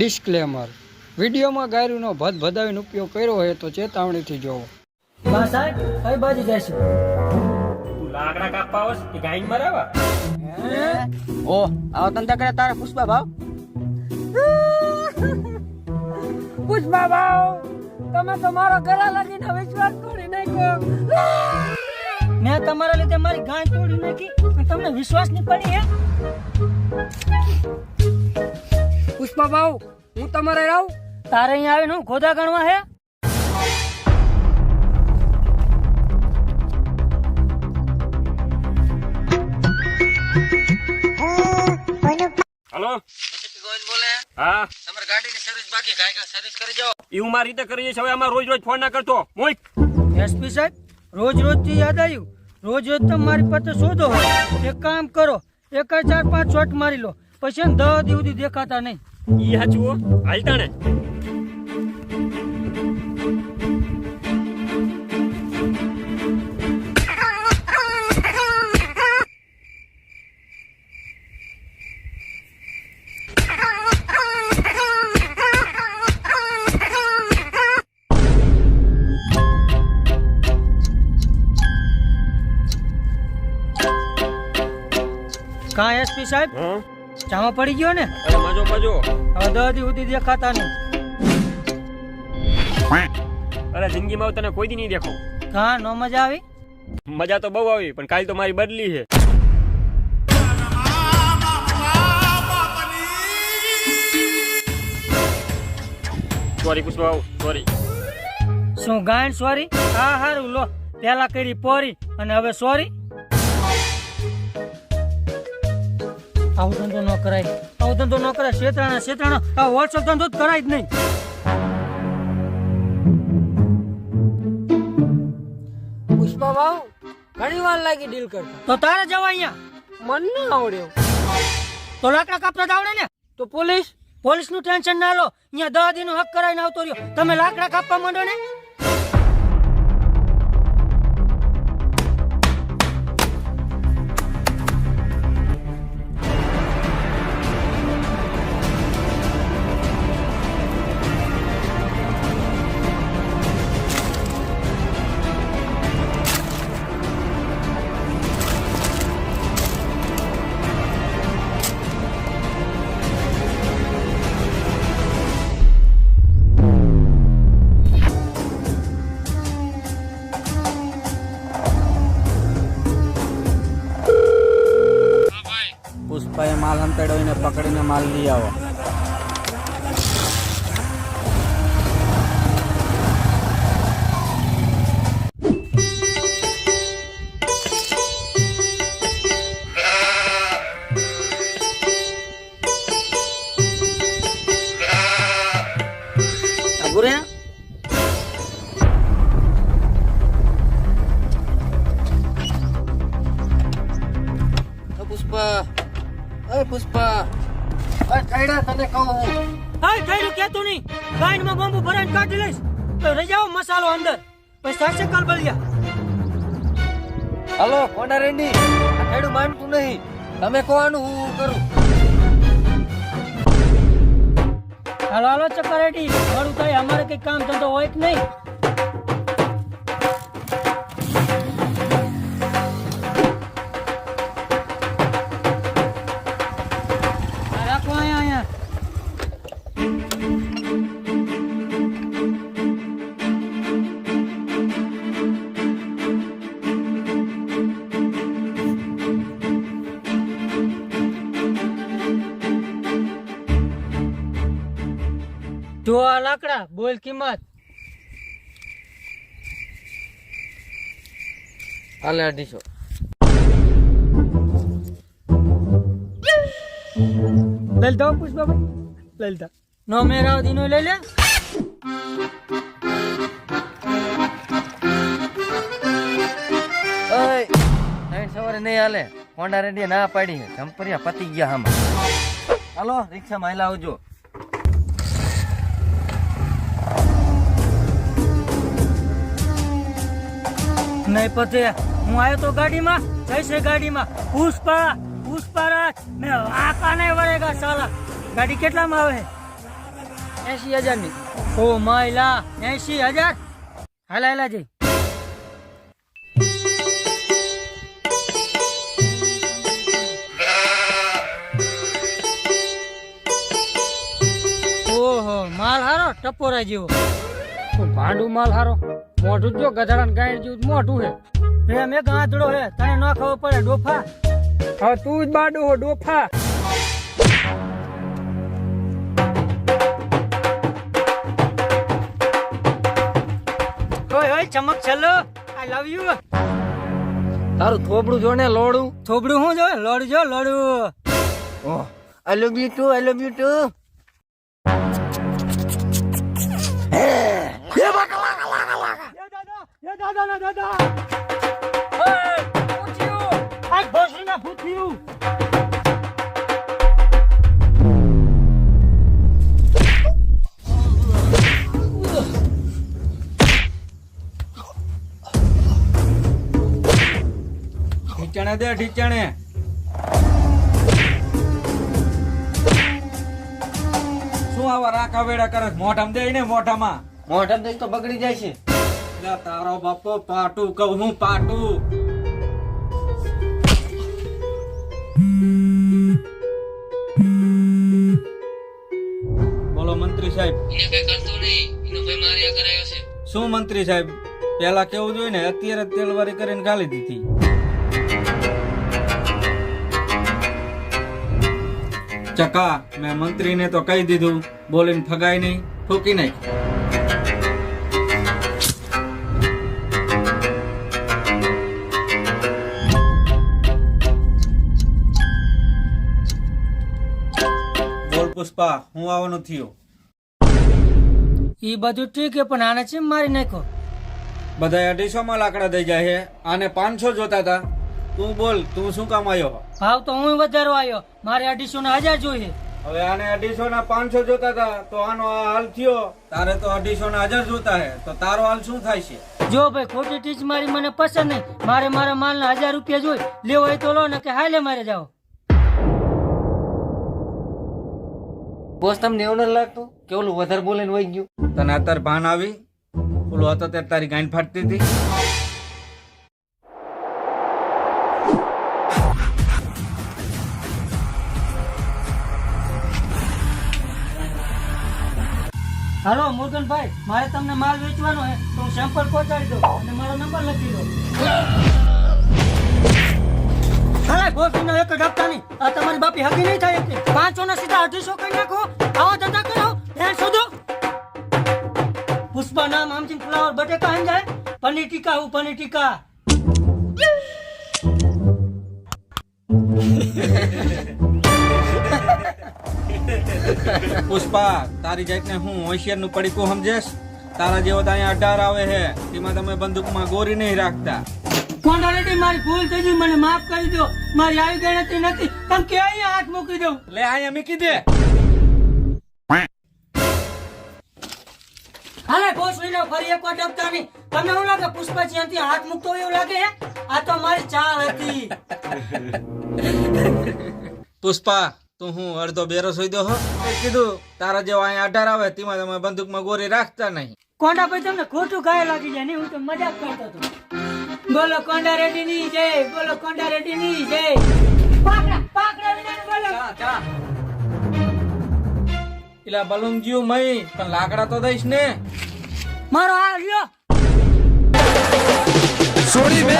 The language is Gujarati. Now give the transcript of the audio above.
ડિસ્ક્લેમર. વિડીયોમાં ગાયરુનો ભદ ભદાવીનો ઉપયોગ કર્યો હોય તો ચેતવણીથી જોવો. બા સાહેબ કઈ બાજુ જશે તું લાકડા કાપવા આવસ કે ગાઈન મરાવા? ઓ આવો તંતા કરે તારા પુષ્પા ભાવ? પુષ્પા ભાવ તમે તો મારો ગળા લાગીને વિશ્વાસ તોડી નાખ્યો. મેં તમારા લીધે મારી ગાય તોડી નાખી તમને વિશ્વાસ નહીં પડી હે? પુષ્પા ભાવ હું તમારે રહું તારે અહીંયા આવીને હું ખોદા ગણવા હે? હલો? હા? તમારી ગાડીની સર્વિસ બાકી કાંઈ સર્વિસ કરી જાઓ એવું મારી રીતે કરીએ છીએ હવે આમાં રોજ રોજ ફોન ના કરતો. મોઈક એસપી સાહેબ રોજ રોજથી યાદ આવ્યું. રોજ રોજ તમે મારી પાસે શોધો હોય. એક કામ કરો એક ચાર પાંચ શોટ મારી લો. પછી ને દહ દી દેખાતા નહીં. ઈ હો. હાલતા ને કાં એસપી સાહેબ ચામાં પડી ગયો ને? અરે મજો મજો. હવે દહ દી દેખાતા નહીં અરે જિંદગીમાં તને કોઈ દી નહીં દેખો. કાં નો મજા આવી? મજા તો બહુ આવી પણ કાલ તો મારી બદલી છે. સોરી પુષ્પા સોરી શું ગાયન સોરી હા હારું લો. પેલા કરી પોરી અને હવે સોરી આવું ધંધો ન કરાય. આવું ધંધો ન કરાય. શેતરાણા શેતરાણા. આ હોલસેલ ધંધો જ કરાય જ નહીં. પુષ્પા ભાવ ઘણી વાર લાગી ડીલ કરતા. તો તારે જવા અહીંયા? મન ના આવડ્યો તો લાકડા કાપતા જ આવડે ને? તો પોલીસ? પોલીસનું ટેન્શન ના લો. અહીંયા દહ દિન હક કરાવીને આવતો રહ્યો. તમે લાકડા કાપવા માંડો ને? પુષ્પાએ માલ હંતાડ્યો એને પકડીને માલ લઈ આવો. ગુરે કહું થયેલું કેતું નહીં. ગાયનમાં બોમ્બુ ભરાઈને કાઢી લઈશ. તો રહી મસાલો અંદર. પછી થશે કલબલિયા હલો કોના રેડી આ કઈડું માનતું નહીં. તમે કહો આનું હું હું કરું? હાલો હાલો ચક્કર રેડી થોડું થાય અમારે કઈ કામ ધંધો હોય કે નહીં? જો આ લાકડા, બોલ કિંમત. આલે અઢીસો. લલતા પુષ્પાભાઈ લલતા. નો મેરા દીનો લઈ લે. સવારે નહીં હાલે. કોંડા રેડી ના પાડી જંપરિયા પતી ગયા હમ હાલો રિક્ષા માં આવજો. નહીં પતે. હું આવ્યો તો ગાડીમાં, જઈશે ગાડીમાં. પુષ્પા પુષ્પારાજ મેં વાંકા નહીં વળેગા, સાલા. ગાડી કેટલામાં આવે? એસી હજારની ઓ માયલા એસી હજાર? હાલા હાલા, જઈ. ઓહો માલ હારો ટપોરા જેવો. ભાડું માલ હારો મોઢું જો ગધાડા ગાય જેવું જ મોઢું હે. હે મેં ગાંધડો હે તને ન ખબર પડે ડોફા. હા તું જ બાડો હો ડોફા. ઓય ઓય ચમક છલ્લો આઈ લવ યુ તારું થોબડું જોને લોડું. થોબડું હું જો લડ. જો લડું ઓહ I love you too I love you too ઢીચણે દે ઢીચણે. શું આવા રાખા વેડા કરે મોઢામાં દે ને મોઢામાં. મોઢામાં દઈ તો બગડી જાય છે. લે તારો બાપો પાટું કહું હું પાટું. બોલો મંત્રી સાહેબ. શું મંત્રી સાહેબ? પેલા કેવું જોઈએ ને અત્યારે તેલવારી કરીને ગાલી દીધી. ચકા મેં મંત્રીને તો કહી દીધું બોલીને ફગાય નહીં ઠોકી નાખ બોલ હું આવવાનો થયો. ઈ બધું ઠીક છે પણ આને ચેમ મારી નાખ્યો? બધા અઢીસો માં લાકડા દઈ જાય છે. આને પાંચસો જોતા હતા. તું બોલ તું શું કામ આવ્યો? ભાવ તો હું વધારો આવ્યો. મારે અઢીસો ને હજાર જોઈએ. હવે આને અઢીસો ના પાંચસો જોતા હતા તો આનો આ હાલ થયો. તારે તો અઢીસો ના હજાર જોતા હે તો તારો હાલ શું થાય છે? જો ભાઈ ખોટી ટીચ મારી મને પસંદ નહીં. મારે મારા માલ ના હજાર રૂપિયા જોઈ. લેવો હોય તો લો ને કે હાલે મારે જાઓ. બોસ તમને એવું નથી લાગતું કે ઓલું વધારે બોલે ને વહી ગયું? તને અત્યારે ભાન આવી? ઓલું હતો ત્યારે તારી ગાંઠ ફાટતી હતી. હાલો મુરગનભાઈ મારે તમને માલ વેચવાનો છે તો હું સેમ્પલ પહોંચાડી દઉં અને મારો નંબર લખી દો ગોપીનો એક જ હપ્તા નહીં બાપી હકી નહીં થાય એટલી પાંચસો ના સીધા અઢીસો કરી નાખો. આવા ધંધા કરો. ધ્યાન શોધો. પુષ્પા નામ આમથી ફ્લાવર બટેકા આમ જાય. પનીર ટીકા હું પનીર ટીકા. પુષ્પા, તારી જાતને હું હોશિયારનું પડીકું સમજેશ. તારા જેવો તો અહીંયા અઢાર આવે છે. તેમાં તમે બંદૂકમાં ગોરી નહીં રાખતા. કોંડા મારી ભૂલ થઈ ગઈ મને માફ કરી દો. મારી આવી ગણતરી નથી. તમે ક્યાંય હાથ મૂકી દઉં લે અહીંયા મૂકી દે. હાલે બોસ લઈને ફરી એક ડબતા નહીં તમને શું લાગે પુષ્પાજી અહીંથી હાથ મૂકતો એવું લાગે હે? આ તો મારી ચાલ હતી. પુષ્પા તું હું અડધો બેરો સોઈ દો હો. કીધું તારા જેવો અહીંયા અઢાર આવે તેમાં તમે બંદૂકમાં ગોરી રાખતા નહીં. કોંડા ભાઈ તમને ખોટું ગાય લાગી જાય નહીં હું તો મજાક કરતો હતો. બોલો કોંડા રેડી ની જય બોલો કોંડા રેડી ની જય. પાકડા પાકડા વિના બોલો. ઇલા બલૂન જીવ મય પણ લાકડા તો દઈશ ને. મારો આ લ્યો. છોડી બે